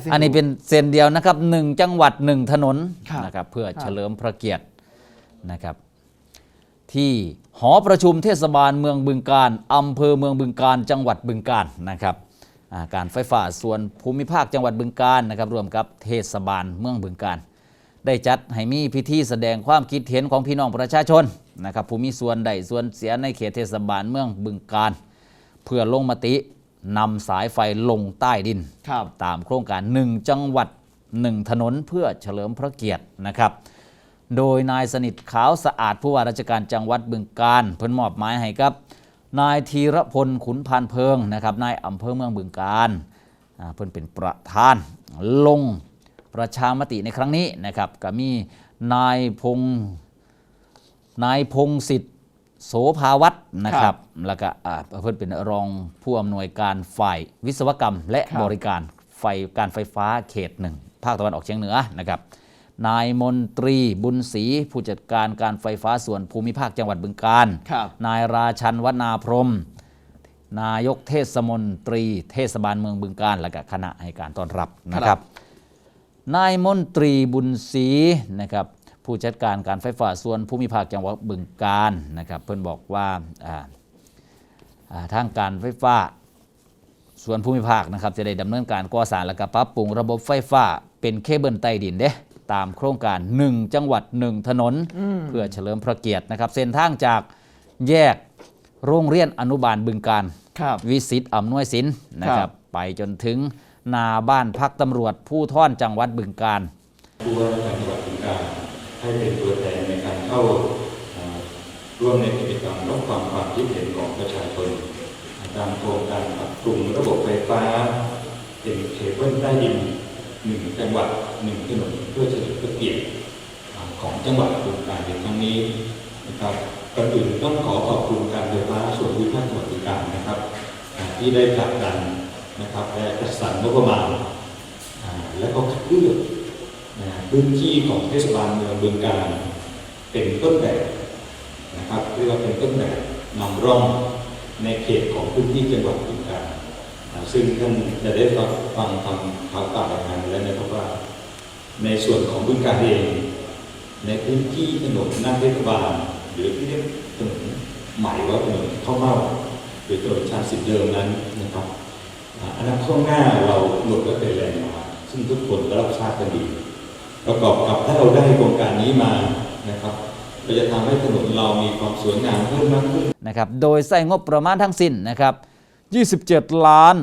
ส้อันนี้เป็นเส้นเดียวนะครับหนึ่งจังหวัดหนึ่งถนนครับนะครับเพื่อครับเฉลิมพระเกียรตินะครับ ที่หอประชุมเทศบาลเมืองบึงการอำเภอเมืองบึงการจังหวัดบึงการนะครับอ่าการไฟฟ้าส่วนภูมิภาคจังหวัดบึงการนะครับรวมกับเทศบาลเมืองบึงการได้จัดให้มีพิธีแสดงความคิดเห็นของพี่น้องประชาชนนะครับผู้มีส่วนใดส่วนเสียในเขตเทศบาลเมืองบึงการ เพื่อลงมติ นำสายไฟลงใต้ดินครับตามโครงการ 1 จังหวัด 1 ถนนเพื่อเฉลิมพระเกียรตินะครับ โดยนายสนิทขาวสะอาดผู้ว่าราชการจังหวัดบึงการเพิ่นมอบหมายให้กับ นายธีรพลขุนพานเพิงนะครับนายอำเภอเมืองบึงการอ่าเพิ่นเป็นประธานลงประชามติในครั้งนี้นะครับก็มีนายพงษ์นายพงศิษฐ์ โสภาวัฒน์นะครับแล้วก็อ่าเพิ่นเป็นรองผู้อำนวยการฝ่ายวิศวกรรม และครับบริการไฟการไฟฟ้าเขตหนึ่งภาคตะวันออกเฉียงเหนือนะครับนายมนตรีบุญศรีผู้จัดการการไฟฟ้าส่วนภูมิภาคจังหวัดบึงการครับนายราชันวนาพรหมนายกเทศมนตรี เทศบาลเมืองบึงการและก็คณะให้การต้อนรับนะคครัรับบนายมนตรีบุญศรีนะครับ ผู้จัดการการไฟฟ้าส่วนภูมิภาคจังหวัดบึงการนะครับเพิ่นบอกว่าอ่าอ่าทางการไฟฟ้าส่วนภูมิภาคนะครับจะได้ดำเนินการก่อสร้างและก็ปรับปรุงระบบไฟฟ้า เป็นเคเบิลใต้ดินเด้ตามโครงการ 1 จังหวัด 1 ถนน เพื่อเฉลิมพระเกียรตินะครับ เส้นทางจากแยกโรงเรียนอนุบาลบึงการครับวิสิตอำนวยสินนะคครัรับบไปจนถึงนาบ้านพักตำรวจผู้ท่อนจังหวัดบึงการ ให้เป็นตัวแทนในการเข้าร่วมในกิจกรรมรับฟังความคิดเห็นของประชาชนตามโครงการปรับปรุงระบบไฟฟ้าเป็นเคเบิลใต้ดินหนึ่งจังหวัดหนึ่งถนนเพื่อเฉลิมพระเกียรติของจังหวัดบึงกาฬในครั้งนี้นะครับก่อนอื่นต้องขอขอบคุณการไฟฟ้าส่วนภูมิภาคจังหวัดบึงกาฬนะครับ ที่ได้ผลักดันนะครับและจัดสรรงบประมาณและก็คัดเลือก พื้นที่ของเทศบาลเมืองบึงการเป็นต้นแบบนะครับเรียกว่าเป็นต้นแบบนำร่องในเขตของพื้นที่จังหวัดบึงการซึ่งท่านจะได้ฟังฟังข่าวกล่าวรายงานแล้วนะครับว่า ในส่วนของบึงการเองในพื้นที่ถนนหน้าเทศบาลหรือที่เรียกถนนใหม่ว่าถนนข้าวเม่าหรือถนนชานสิบเดิมนั้นนะครับอ่าอนาคตข้างหน้าเราหลุดก็เป็นแรงมาซึ่งทุกคนก็รับทราบกันดี ประกอบกับถ้าเราได้โครงการนี้มานะครับเราจะทำให้ถนนเรามีความสวยงามเพิ่มมากขึ้นนะครับ โดยใส่งบประมาณทั้งสิ้นนะครับ27 ล้าน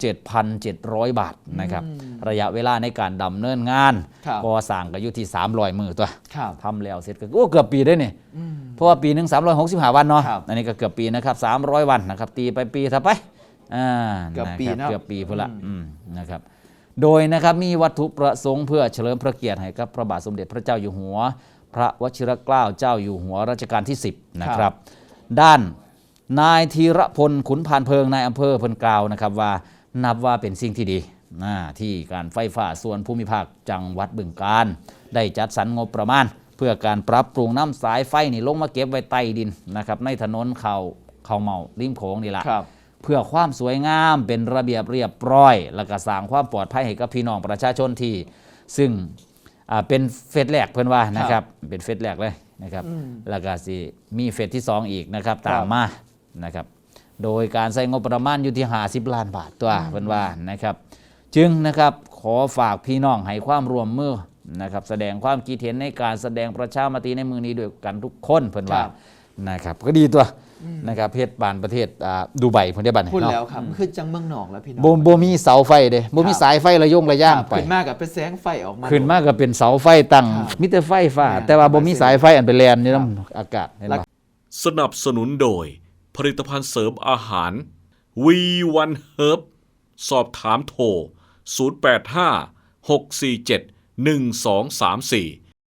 357,700 บาทนะครับ ระยะเวลาในการดำเนินงานครับก่อสร้างก็อยู่ที่ 300 มือตัวครับทำแล้วเสร็จก็โอ้เกือบปีได้เนี่ยอืมเพราะว่าปีหนึ่ง365 วันเนาะครับอันนี้ก็เกือบปีนะครับ 300 วันนะครับ ตีไปปีถ้าไปอ่าเกือบปีนะคเนรับอะเกือบปีพุ่นละอืมอืมนะครับ โดยนะครับมีวัตถุประสงค์เพื่อเฉลิมพระเกียรติให้กับพระบาทสมเด็จพระเจ้าอยู่หัว พระวชิรเกล้าเจ้าอยู่หัวรัชกาลที่ 10 นะคครัรับบด้านนายธีรพลขุนพานเพิงนายอำเภอเพิ่นกล่าวนะครับว่านับว่าเป็นสิ่งที่ดีนะที่การไฟฟ้าส่วนภูมิภาคจังหวัดบึงการ ได้จัดสรรงบประมาณ เพื่อการปรับปรุงน้ำสายไฟนี่ลงมาเก็บไว้ใต้ดินนะครับในถนนเขาเขาเมาริมโขงนี่ละครับเพื่อความสวยงามเป็นระเบียบเรียบร้อย และก็สร้างความปลอดภัยให้กับพี่น้องประชาชนที่ ซึ่งอ่าเป็นเฟสแรกเพื่อนว่านะครับเป็นเฟสแรกเลยนะครับอืมแล้วก็สิมีเฟสที่ 2 อีกนะครับครับตามมานะครับโดยการใช้งบประมาณอยู่ที่50ล้านบาทตัวเพื่อนว่านะครับจึงนะครับขอฝากพี่น้องให้ความร่วมมือนะครับแสดงความคิดเห็นในการแสดงประชามติในมือนี้ด้วยกันทุกคนเพื่อนว่าครับนะครับก็ดีตัว นะครับเพศบานประเทศอ่าดูไบเพื่อนได้บันพูดเนาะแล้วครับคือจังเมืองหนองแล้วพี่น้อง บ่บ่มีเสาไฟเด้บ่มีครับสายไฟระยงระย่างครับไป ขึ้นมากกับเป็นแสงไฟออกมา ขึ้นมาก็เป็นเสาไฟตั้งครับมีแต่ไฟฟ้าเนี่ยแต่ว่าบ่มีสายไฟอันไปแล่นอยู่ครับนำอากาศเห็นบ่สนับสนุนโดย ผลิตภัณฑ์เสริมอาหาร V1 Herb สอบถามโทร 085 647 1234